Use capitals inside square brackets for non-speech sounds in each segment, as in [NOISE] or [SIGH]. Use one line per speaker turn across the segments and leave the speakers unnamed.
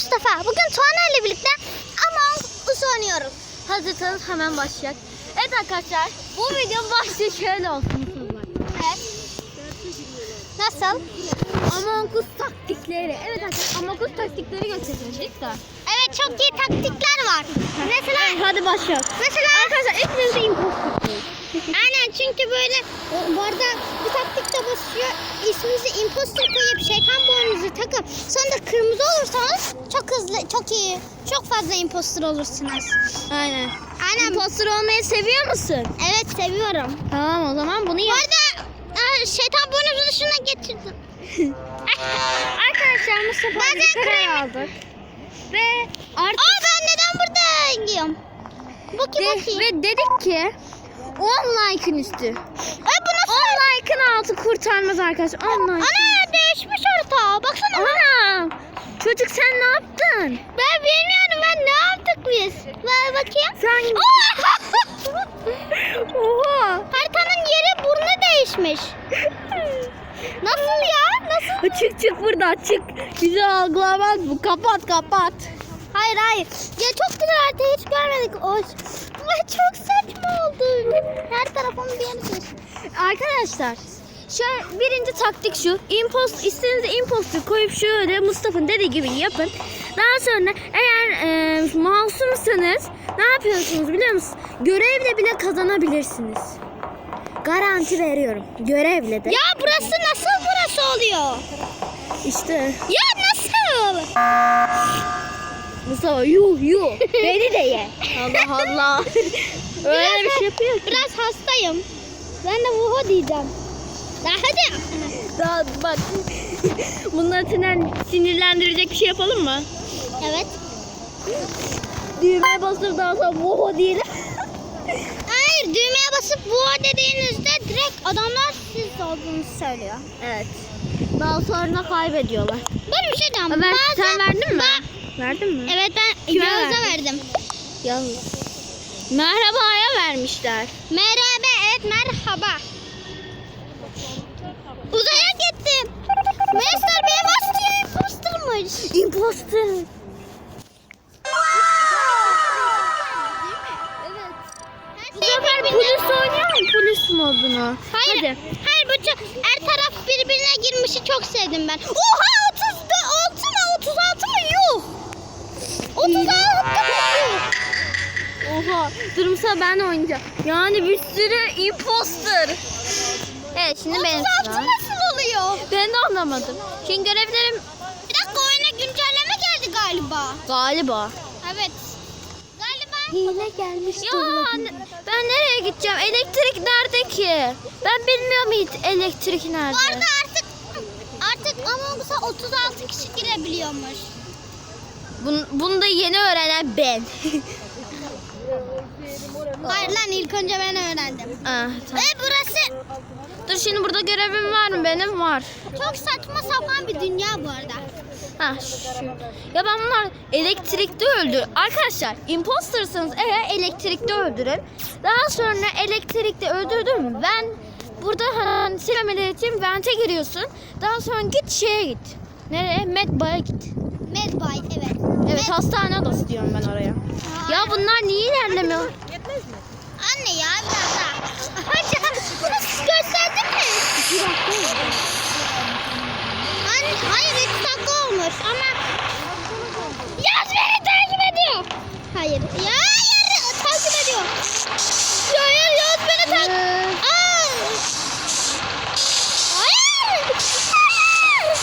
Mustafa. Bugün Tuana ile birlikte Among Us oynuyoruz.
Hazırsanız hemen başlayacak. Evet arkadaşlar bu videonun başlığı şöyle olsun.
Evet. Nasıl?
Among Us taktikleri. Evet arkadaşlar Among Us taktikleri gösterecek de.
Evet çok iyi taktikler var. Mesela
Hadi başlayalım.
mesela
Arkadaşlar ilk önce imposter.
aynen böyle e, bu arada bu taktikte basıyor. İsminizi imposter koyup şeytan boynunuzu takıp sonra da kırmızı olursanız çok hızlı çok iyi çok fazla imposter olursunuz.
Aynen.
Aynen.
Imposter olmayı seviyor musun?
Evet seviyorum.
Tamam o zaman bunu
Bu
yap.
arada e, şeytan boynuzu dışına getirdim. [LAUGHS]
Arkadaşlar Mustafa bir karar aldık. Ve artık
Aa ben neden buradayım? Bakayım
de-
bakayım.
ve dedik ki 10 like'ın üstü.
Ay bu nasıl?
10 like'ın altı kurtarmaz arkadaşlar. 10 like.
Ana değişmiş harita. Baksana.
Ana! Çocuk sen ne yaptın?
Ben bilmiyorum ben ne yaptık biz? Ver bakayım.
Sen... [LAUGHS] Oha!
Haritanın yeri burnu değişmiş. Nasıl ya? Nasıl?
Çık çık burada çık. Bizi algılamaz bu. Kapat kapat.
Hayır hayır. Ya çok güzel harita hiç görmedik. Oy. Ay çok saçma oldu. Değişmiş.
Arkadaşlar şöyle birinci taktik şu. Impost istediğiniz imposter koyup şöyle Mustafa'nın dediği gibi yapın. Daha sonra eğer e, masumsanız ne yapıyorsunuz biliyor musunuz? Görevle bile kazanabilirsiniz. Garanti veriyorum. Görevle de.
Ya burası nasıl burası oluyor?
İşte
Ya nasıl?
Mustafa yuh yuh. Beni de ye. Allah Allah. [LAUGHS] Öyle bir şey yapıyor. ki.
Biraz hastayım. Ben de vuhu diyeceğim. Ya hadi.
Daha bak. Bunlar sinir, sinirlendirecek bir şey yapalım mı?
Evet.
Düğmeye basıp daha sonra voho diyelim. [LAUGHS]
Hayır düğmeye basıp vuhu dediğinizde direkt adamlar siz olduğunuzu söylüyor.
Evet. Daha sonra kaybediyorlar.
Böyle bir şey diyeceğim.
Ver,
Bazen-
sen verdin mi?
Ba-
Verdin mi?
evet ben
Kime verdin?
verdim.
Yalnız. Merhaba'ya vermişler.
Merhaba evet merhaba. Uzaya gittim. Master benim Asya impostermış.
Imposter. Bu sefer polis oynuyor mu polis modunu?
Hayır.
Hadi.
Hayır bu çok, her taraf birbirine girmişi çok sevdim ben. Oha 36 mı 36 mı yuh. 36 mı yuh.
Oha. Durumsa ben oynayacağım. Yani bir sürü imposter. Evet şimdi benim
36
sıram.
nasıl oluyor?
Ben de anlamadım. Şimdi görevlerim
Bir dakika oyuna güncelleme geldi galiba.
galiba.
Evet. Galiba.
Hile gelmiş. Ya ne- ben nereye gideceğim? Elektrik nerede ki? Ben bilmiyorum hiç elektrik nerede.
Bu arada artık artık Among Us'a 36 kişi girebiliyormuş.
Bun, bunu da yeni öğrenen ben. [LAUGHS]
Hayır lan ilk önce ben öğrendim.
ah, tamam.
Ve burası
Dur şimdi burada görevim var mı? Benim var.
çok saçma sapan bir dünya bu arada.
Ha şu. Ya ben bunlar elektrikte öldür. Arkadaşlar impostersanız eğer elektrikte öldürün. Daha sonra elektrikte öldürdün mü? Ben burada hani silemeli için vente giriyorsun. Daha sonra git şeye git. Nereye? Medbay'a git.
Medbay evet.
Evet hastane odası diyorum ben oraya. Ya bunlar niye ilerlemiyor?
Anne ya biraz daha. Hadi burası gösterdin mi? Anne, hayır 3 dakika olmuş ama Yaz beni takip ediyor. Hayır. Ya hayır takip ediyor. Ya hayır Yaz beni takip Aa! Hayır. Hayır.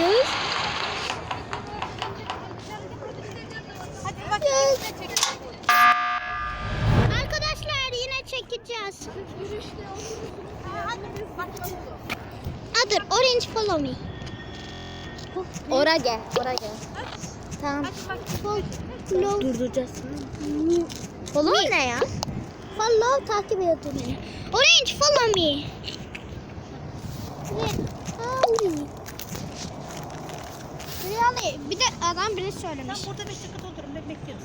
Yaz. Arkadaşlar yine çekeceğiz. Adır Orange Follow Me.
Ora gel. Ora gel. Tamam.
Follow
Durduracağız. Follow ne ya?
Follow takip ediyor beni. Orange follow me. Rüyalı bir de adam biri söylemiş.
Burada 5 dakika oturun bekliyoruz.